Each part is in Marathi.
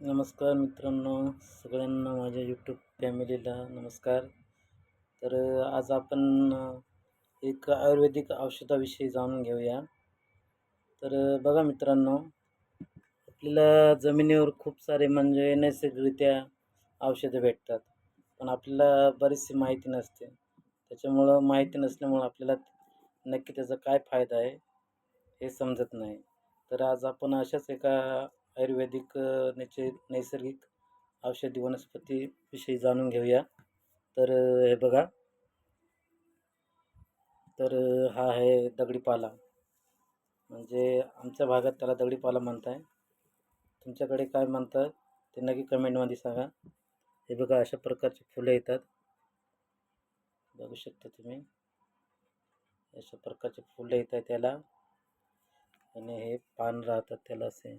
नमस्कार मित्रांनो सगळ्यांना माझ्या यूट्यूब फॅमिलीला नमस्कार. तर आज आपण एक आयुर्वेदिक औषधाविषयी जाणून घेऊया. तर बघा मित्रांनो आपल्याला जमिनीवर खूप सारे म्हणजे नैसर्गिकरित्या औषधं भेटतात. पण आपल्याला बरीचशी माहिती नसते. त्याच्यामुळं माहिती नसल्यामुळं आपल्याला नक्की त्याचा काय फायदा आहे हे समजत नाही. तर आज आपण अशाच एका आयुर्वेदिक अ, नैचे नैसर्गिक औषधी वनस्पतीविषयी जाणून घेऊया. तर हे बघा. तर हा आहे दगडीपाला. म्हणजे आमच्या भागात त्याला दगडीपाला म्हणत आहे तुमच्याकडे काय म्हणतात ते नक्की कमेंटमध्ये सांगा. हे बघा अशा प्रकारची फुलं येतात. बघू शकता तुम्ही. अशा प्रकारचे फुलं येतात त्याला. आणि हे पान राहतात त्याला असे.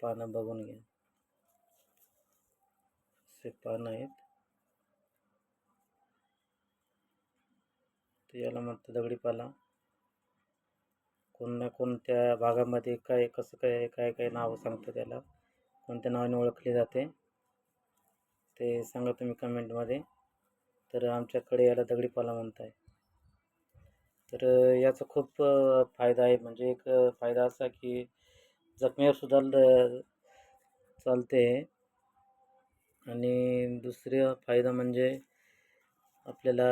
पानं बघून घ्या असे पानं आहेत. ते याला म्हणतं दगडीपाला कोण ना कोणत्या भागामध्ये काय कसं काय काय काय नावं सांगतं त्याला कोणत्या नावाने ओळखले जाते. ते सांगा तुम्ही कमेंटमध्ये. तर आमच्याकडे याला दगडीपाला म्हणताय. तर याचा खूप फायदा आहे. म्हणजे एक फायदा असा की जखमेवर सुद्धा ल- चालते आणि दुसरा फायदा म्हणजे आपल्याला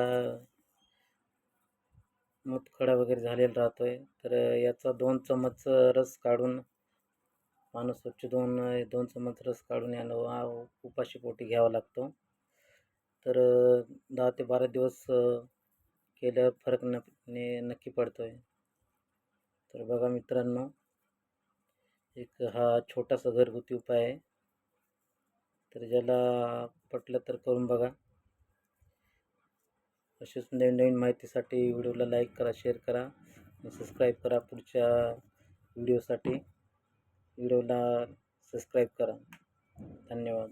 मूतखडा वगैरे झालेला राहतो आहे तर याचा दोन चमच रस काढून माणूस स्वच्छ दोन दोन चमच रस काढून यानं हा उपाशी पोटी घ्यावा लागतो. तर दहा ते बारा दिवस केल्यावर फरक न नक्की पडतो आहे तर बघा मित्रांनो एक हा छोटासा घरगुती उपाय आहे. तर ज्याला पटलं तर करून बघा. अशीच नवीन नवीन माहितीसाठी व्हिडिओला लाईक करा शेअर करा आणि सबस्क्राईब करा पुढच्या व्हिडिओसाठी. व्हिडिओला सबस्क्राईब करा. धन्यवाद.